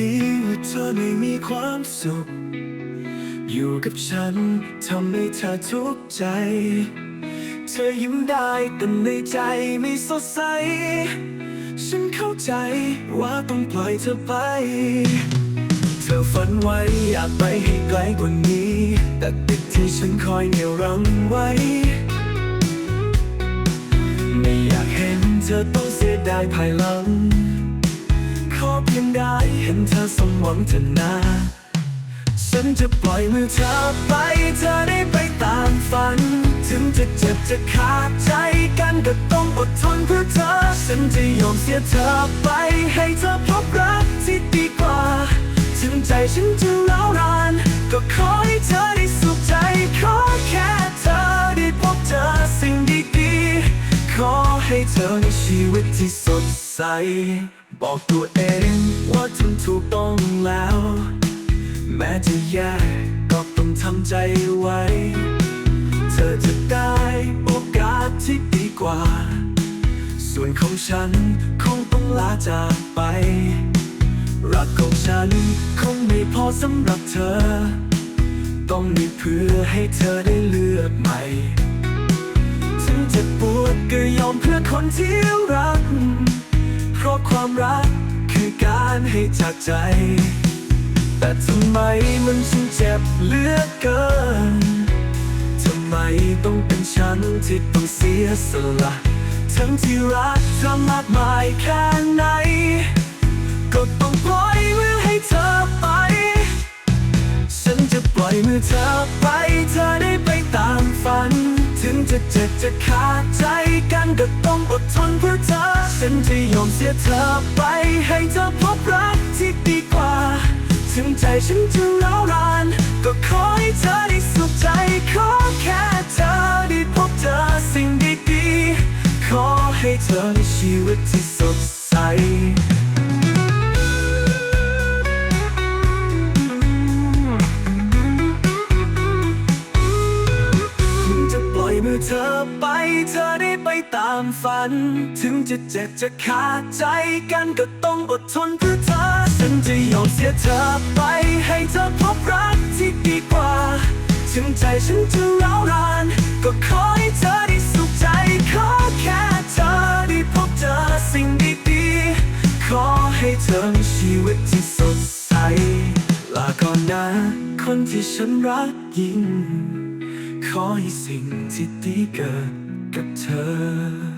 ดีว่าเธอไม่มีความสุข อยู่กับฉันทำให้เธอทุกข์ใจ เธอยิ้มได้แต่ในใจไม่สดใส ฉันเข้าใจว่าต้องปล่อยเธอไป เธอฝันไว้อยากไปให้ไกลกว่านี้ แต่ติดที่ฉันคอยเหนี่ยวรั้งไว้ ไม่อยากเห็นเธอต้องเสียดายภายหลัง เพียงได้เห็นเธอสมหวังเธอนะฉันจะปล่อยมือเธอไป เธอได้ไปตามฝัน ถึงจะเจ็บจะขาดใจกันก็ต้องอดทนเพื่อเธอ ฉันจะยอมเสียเธอไป ให้เธอพบรักที่ดีกว่า ถึงใจฉันจะ ชีวิตที่สดใส บอกตัวเองว่าทำถูกต้องแล้ว แม้จะแย่ก็ต้องทำใจไว้ เธอจะได้โอกาสที่ดีกว่า ส่วนของฉันคงต้องลาจากไป รักของฉันคงไม่พอสำหรับเธอ ต้องมีเพื่อให้เธอได้เลือกใหม่ ถึงจะปวดก็ยอมเพื่อคนที่รัก เพราะความรักคือการให้จากใจ แต่ทำไมมันฉันเจ็บเหลือเกิน ทำไมต้องเป็นฉันที่ต้องเสียสละทั้งที่รักเธอมากมายแค่ไหน ก็ต้องปล่อยมือให้เธอไป ฉันจะปล่อยมือเธอไปเธอได้ จะเจ็บจะขาดใจกันก็ต้องอดทนเพื่อเธอ ฉันจะยอมเสียเธอไปให้เธอพบรักที่ดีกว่า ถึงใจฉันจะร้าวราน ก็ขอให้เธอได้สุขใจ ขอแค่เธอได้พบเจอสิ่งดีๆ ขอให้เธอในชีวิต ตามฝัน ถึงจะเจ็บจะขาดใจกันก็ต้องอดทนเพื่อเธอ ฉันจะยอมเสียเธอไปให้เธอพบรักที่ดีกว่า ถึงใจฉันจะร้าวราน ก็ขอให้เธอได้สุขใจ ขอแค่เธอได้พบเจอสิ่งดีๆ ขอให้เธอมีชีวิตที่สดใส ลาก่อนนะ คนที่ฉันรักยิ่งขอให้สิ่งที่ดีเกิด กับเธอ